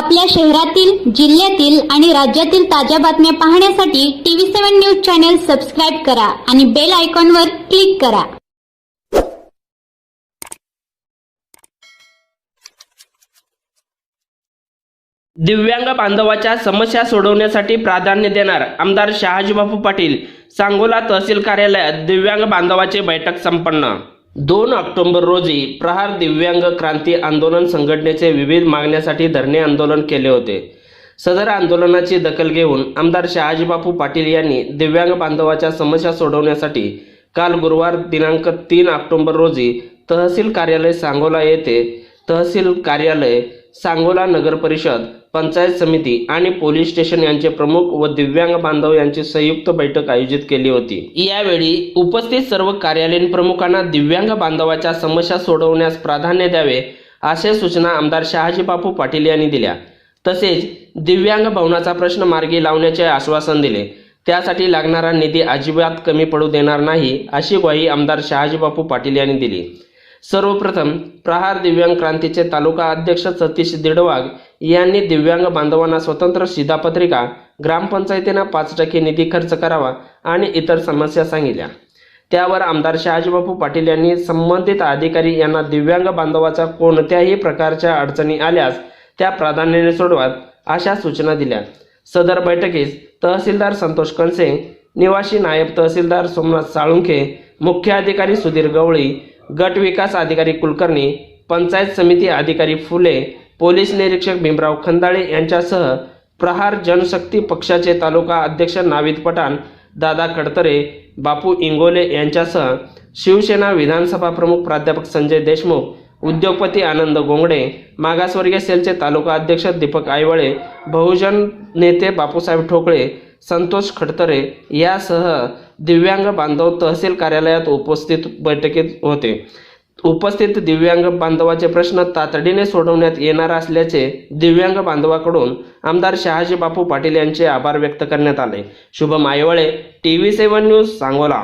आपल्या शहरातील जिल्ह्यातील आणि राज्यातील ताज्या बातम्या पाहण्यासाठी TV seven news channel subscribe करा आणि बेल आयकॉनवर क्लिक करा. दिव्यांग बांधवाच्या समस्या सोडवण्यासाठी प्राधान्य देणार आमदार शहाजीबापू पाटील सांगोला तहसील कार्यालयात दिव्यांग बांधवाची बैठक संपन्न. दोन ऑक्टोंबर रोजी प्रहार दिव्यांग क्रांती आंदोलन संघटनेचे विविध मागण्यासाठी धरणे आंदोलन केले होते. सदर आंदोलनाची दखल घेऊन आमदार शहाजीबापू पाटील यांनी दिव्यांग बांधवाच्या समस्या सोडवण्यासाठी काल गुरुवार दिनांक तीन ऑक्टोंबर रोजी तहसील कार्यालय सांगोला येथे तहसील कार्यालय सांगोला नगर परिषद पंचायत समिती आणि पोलीस स्टेशन यांचे प्रमुख व दिव्यांग बांधव यांची संयुक्त बैठक आयोजित केली होती. यावेळी उपस्थित सर्व कार्यालयीन प्रमुखांना दिव्यांग बांधवाच्या समस्या सोडवण्यास प्राधान्य द्यावे अशा सूचना आमदार शहाजी बापू पाटील यांनी दिल्या. तसेच दिव्यांग भवनाचा प्रश्न मार्गी लावण्याचे आश्वासन दिले. त्यासाठी लागणारा निधी अजिबात कमी पडू देणार नाही अशी ग्वाही आमदार शहाजीबापू पाटील यांनी दिली. सर्वप्रथम प्रहार दिव्यांग क्रांतीचे तालुका अध्यक्ष सतीश दिडवाग यांनी दिव्यांग बांधवांना स्वतंत्र शिधापत्रिका ग्रामपंचायतीनं पाच टक्के निधी खर्च करावा आणि इतर समस्या सांगितल्या. त्यावर आमदार शहाजीबापू पाटील यांनी संबंधित अधिकारी यांना दिव्यांग बांधवाच्या कोणत्याही प्रकारच्या अडचणी आल्यास त्या प्राधान्याने सोडवात अशा सूचना दिल्या. सदर बैठकीस तहसीलदार संतोष कणसे निवासी नायब तहसीलदार सोमनाथ साळुंखे मुख्य अधिकारी सुधीर गवळी गट विकास अधिकारी कुलकर्णी पंचायत समिती अधिकारी फुले पोलीस निरीक्षक भीमराव खंदाळे यांच्यासह प्रहार जनशक्ती पक्षाचे तालुका अध्यक्ष नाविद पठाण दादा खडतरे बापू इंगोले यांच्यासह शिवसेना विधानसभा प्रमुख प्राध्यापक संजय देशमुख उद्योगपती आनंद गोंगडे मागासवर्गीय सेलचे तालुका अध्यक्ष दीपक आयवळे बहुजन नेते बापूसाहेब ठोकळे संतोष खडतरे यासह दिव्यांग बांधव तहसील कार्यालयात उपस्थित बैठकीत होते. उपस्थित दिव्यांग बांधवाचे प्रश्न तातडीने सोडवण्यात येणार असल्याचे दिव्यांग बांधवाकडून आमदार शहाजी बापू पाटील यांचे आभार व्यक्त करण्यात आले. Shubham Aiwale T V seven news Sangola.